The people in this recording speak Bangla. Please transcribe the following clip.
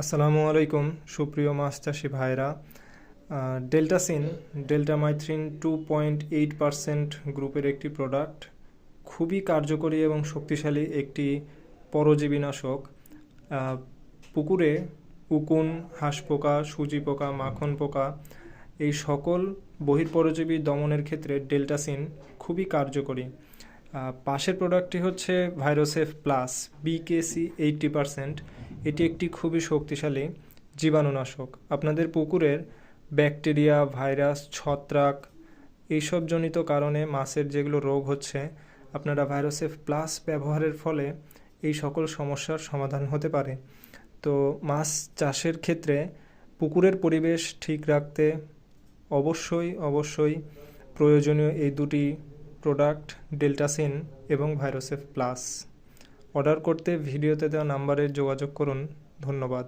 আসসালামু আলাইকুম, সুপ্রিয় মাছ চাষি ভাইরা। ডেল্টাসিন deltamethrin two point eight percent গ্রুপের একটি প্রোডাক্ট খুবই কার্যকরী এবং শক্তিশালী একটি পরজীবী নাশক পুকুরে উকুন, হাঁস পোকা, সুজি পোকা, মাখন পোকা, এই সকল বহির্পরজীবী দমনের ক্ষেত্রে ডেল্টাসিন খুবই কার্যকরী। পাশের প্রোডাক্টটি হচ্ছে Virosafe plus BKC eighty percent এটি একটি খুবই শক্তিশালী জীবাণুনাশক। আপনাদের পুকুরের ব্যাকটেরিয়া, ভাইরাস, ছত্রাক এইসব জনিত কারণে মাছের যেগুলো রোগ হচ্ছে, আপনারা ভাইরোসেফ প্লাস ব্যবহারের ফলে এই সকল সমস্যার সমাধান হতে পারে। তো মাছ চাষের ক্ষেত্রে পুকুরের পরিবেশ ঠিক রাখতে অবশ্যই অবশ্যই প্রয়োজনীয় এই দুটি প্রোডাক্ট ডেল্টাসিন এবং ভাইরোসেফ প্লাস। অর্ডার করতে ভিডিওতে দেওয়া নাম্বারে যোগাযোগ করুন। ধন্যবাদ।